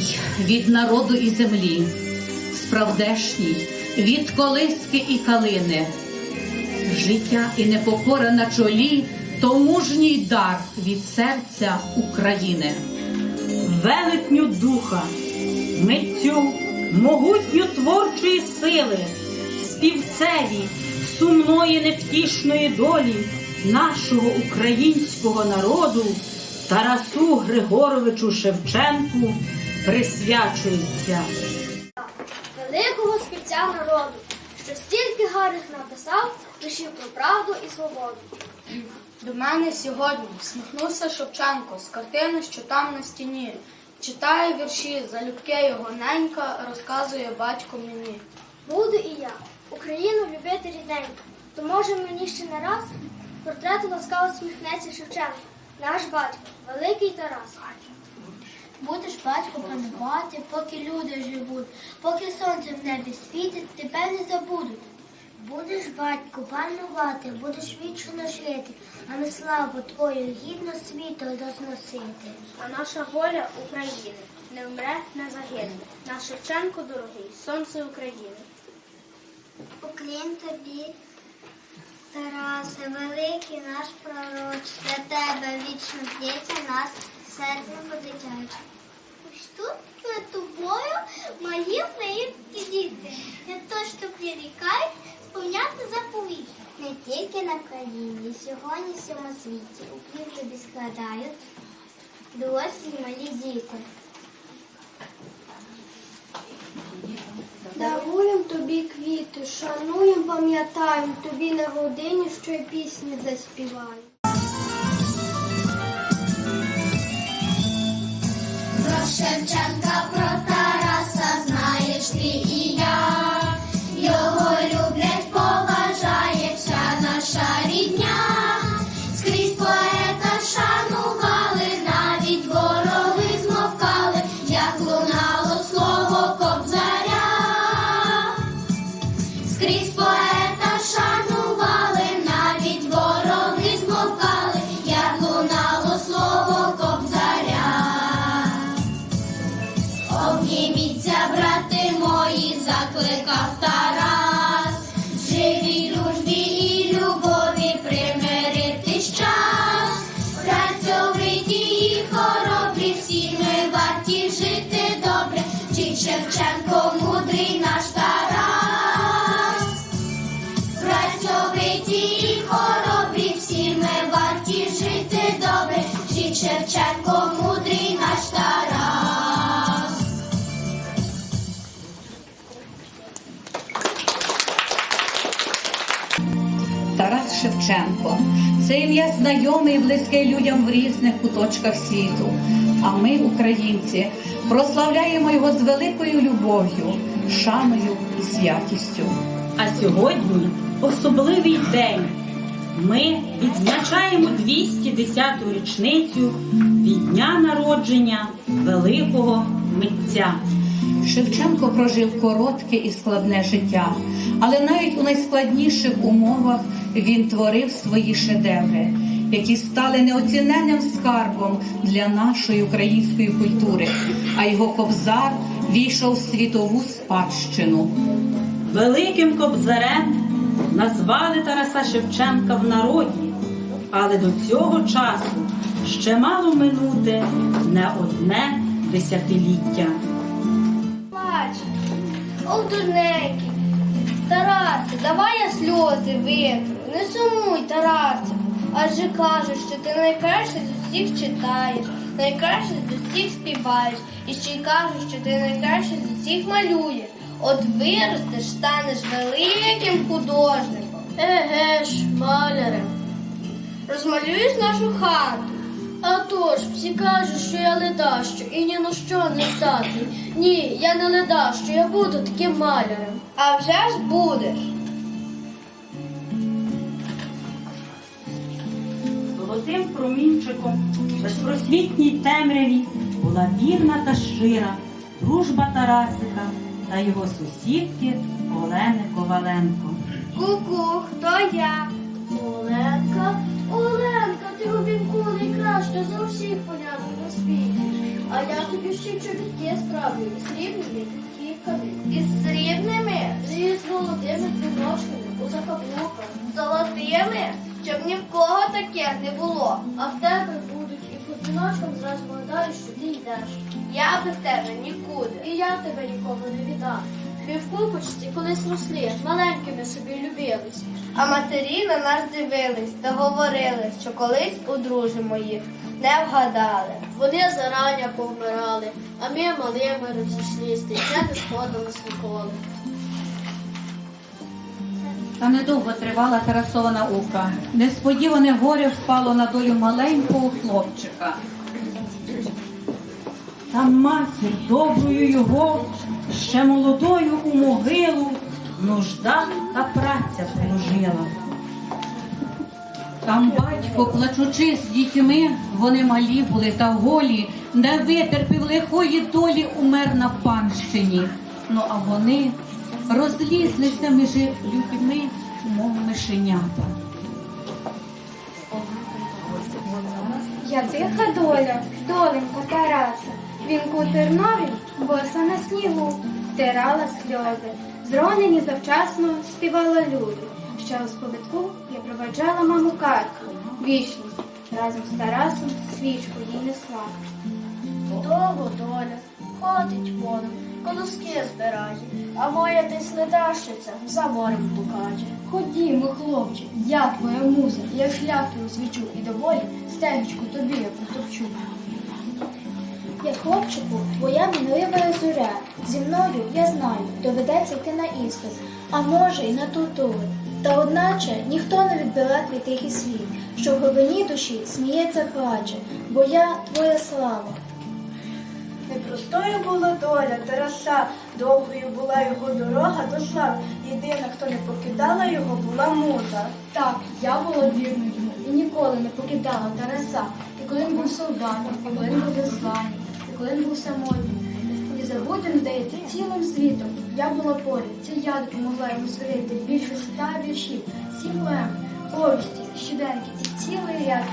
Народний від народу і землі, справдешній від колиски і калини, життя і непокора на чолі, то мужній дар від серця України. велетню духа, митцю могутню творчої сили, співцеві сумної невтішної долі нашого українського народу Тарасу Григоровичу Шевченку присвячується. великого співця народу, що стільки гарних написав, лишив про правду і свободу. До мене сьогодні всміхнувся Шевченко з картини, що там на стіні. Читає вірші, залюбки його ненька, розказує батько мені. Буду і я, Україну любити рідненько. То може мені ще не раз портрету ласкаво сміхнеться Шевченко, наш батько, великий Тарас. Будеш батько панувати, поки люди живуть, поки сонце в небі світить, тебе не забудуть. Будеш батько панувати, будеш вічно жити, а ми славу твою гідно світу розносити. А наша воля України не вмре, не загине. Наш Шевченко дорогий, сонце України. Уклін тобі, Тарасе, великий наш пророч, для тебе вічно б'ється нас серденько дитяче. Ось тут перед тобою мої українські діти, не то, що прирікають сповняти заповіт. Не тільки на країні, сьогодні всьому світі. Уклін тобі складають дорослі й малі діти. Даруєм тобі квіти, шануєм, пам'ятаєм тобі на годині, що й пісні заспіваємо. Шевченка, Шевченко. Це ім'я знайоме і близьке людям в різних куточках світу. А ми, українці, прославляємо його з великою любов'ю, шаною і святістю. А сьогодні особливий день. Ми відзначаємо 210-ту річницю від дня народження великого митця. Шевченко прожив коротке і складне життя, але навіть у найскладніших умовах він творив свої шедеври, які стали неоціненним скарбом для нашої української культури. А його кобзар війшов в світову спадщину. Великим кобзарем назвали Тараса Шевченка в народі, але до цього часу ще мало минути не одне десятиліття. Плач, о, дурненький. Тарасе, давай я сльози витру. Не сумуй, Тарасе. Адже кажуть, що ти найкраще з усіх читаєш, найкраще з усіх співаєш, і ще й кажуть, що ти найкраще з усіх малюєш. От виростеш, станеш великим художником. Еге ж, малярем. Розмалюєш нашу хату. А то ж, всі кажуть, що я ледащо і ні на що не здатний. Ні, я не ледащо, я буду таким малярем. А вже ж будеш. Золотим промінчиком в безпросвітній темряві була вірна та щира дружба Тарасика та його сусідки Олени Коваленко. Ку-ку, хто я? Оленка, Оленка, ти у вінку найкраща за всіх поняток на світі. А я тобі ще чобітки справлю із срібними кіпками. Із срібними? І з золотими дзвіночками у закаблуках. Золотими? Щоб ні в кого таке не було. А в тебе будуть і по дзвіночкам зразу вгадаєш, що ти йдеш. Я без тебе нікуди. І я тебе нікому не віддам. Ми в купочці колись росли, маленькими собі любились. А матері на нас дивились та говорили, що колись одружимо їх. Не вгадали. Вони зарані повмирали, а ми малими розійшлися, і це не сходилось ніколи. Та недовго тривала Тарасова наука. Несподіване горе впало на долю маленького хлопчика. Та матір доброю його, ще молодою у могилу, нужда та праця положила. Там батько, плачучи з дітьми, вони малі були та голі, не витерпів лихої долі, умер на панщині. Ну а вони розлізлися між людьми, мов мишенята. Я тиха доля, доленька Тараса, вінку тернові, боса на снігу, втирала сльози, зронені завчасно співала люди. Ще у сповідку я проведжала маму картку, вічність, разом з Тарасом свічку їй несла. Довго доля, ходить полем, колоски збирає, а моя десь ледащиця за морем блукає. Ходімо, хлопче, я твоя муза, я шлях твою свічу і доволі стежечку тобі я протопчу. Я хлопчику, твоя мінлива зоря. Зі мною, я знаю, доведеться йти на іспит, а може й на тутули. Та одначе ніхто не відбере твій тихий світ, що в глибині душі сміється плаче, бо я твоя слава. Непростою була доля Тараса, довгою була його дорога до слави. Єдина, хто не покидала його, була муза. Так, я була вірною йому і ніколи не покидала Тараса. І коли він був солдатом, і коли він був беззваний, він був самотнім. І забутим, здається, цілим світом. Я була поряд, це я допомогла йому створити більше ста віршів, сім поем, повісті, щоденки і цілий ряд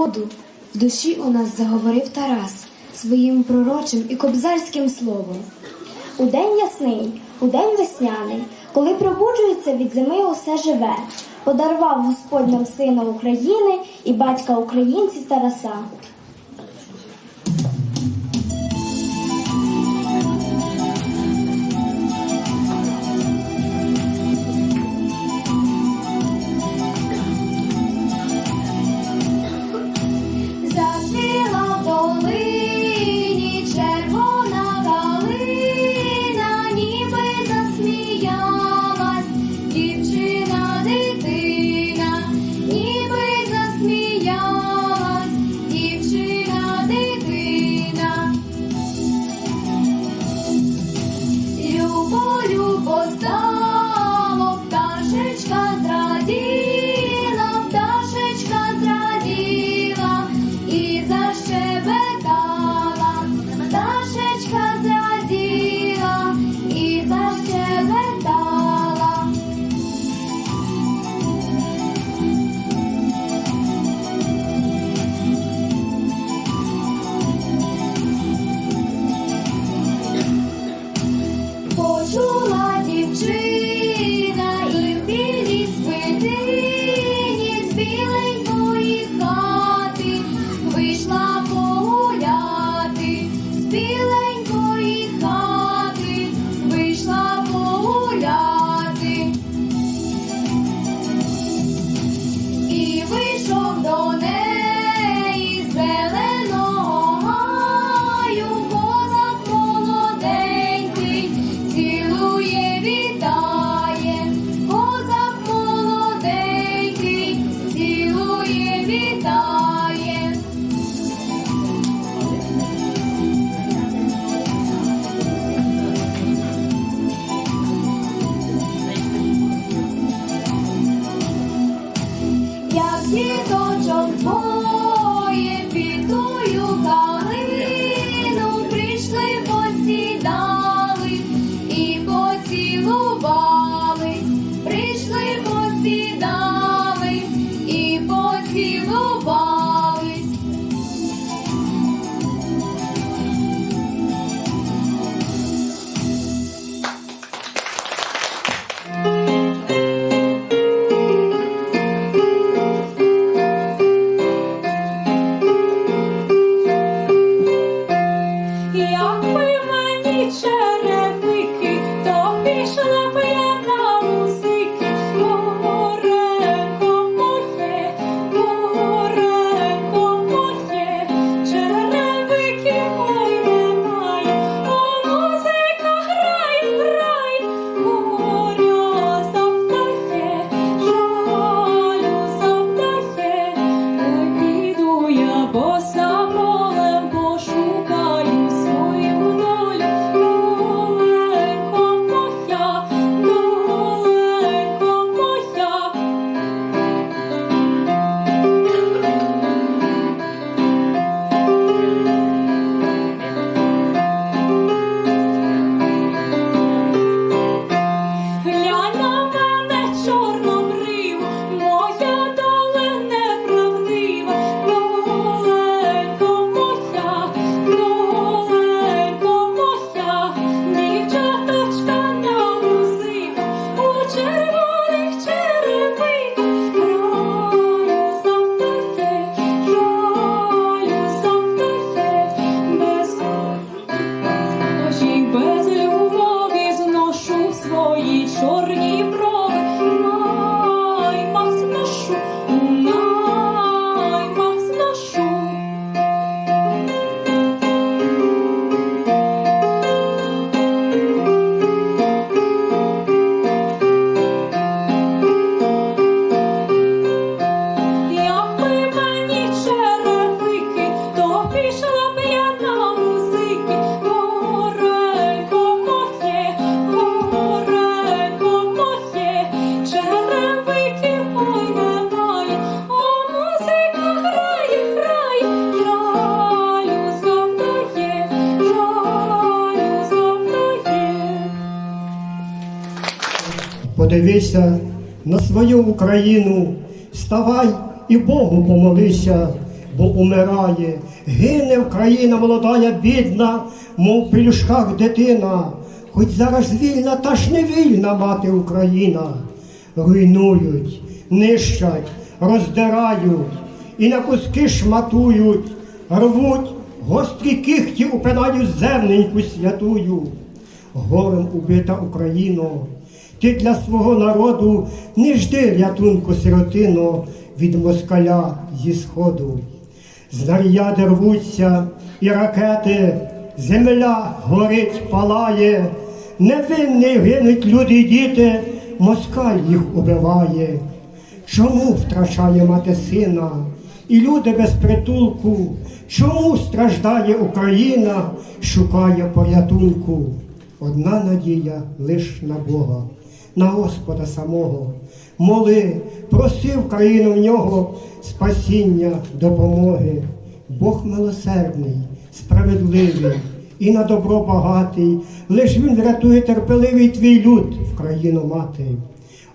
свободу в душі у нас заговорив Тарас своїм пророчим і кобзарським словом. У день ясний, у день весняний, коли пробуджується від зими, усе живе, подарував Господь нам сина України і батька українців Тараса. подивися на свою Україну, вставай і Богу помолися, бо умирає. Гине Україна, молодая, бідна, мов в пелюшках дитина, хоч зараз вільна, та ж не вільна мати Україна. Руйнують, нищать, роздирають і на куски шматують, рвуть гострі кіхті упинають земненьку святую. Горем убита Україно, ти для свого народу не жди рятунку сиротино від москаля зі сходу. Знаряди рвуться і ракети, земля горить, палає, невинні гинуть люди й діти, москаль їх убиває. Чому втрачає мати сина і люди без притулку? Чому страждає Україна, шукає порятунку? Одна надія лиш на Бога, на Господа самого. Моли, проси в країну в нього спасіння, допомоги. Бог милосердний, справедливий і на добро багатий, лиш він врятує терпеливий твій люд в країну мати.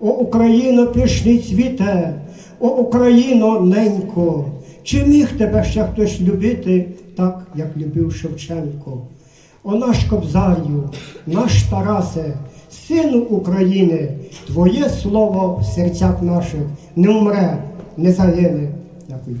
О Україно, пишний цвіте, о Україно, ненько, чи міг тебе ще хтось любити, так, як любив Шевченко? О наш Кобзарю, наш Тарасе, сину України, Твоє слово в серцях наших не умре, не загине. Дякую.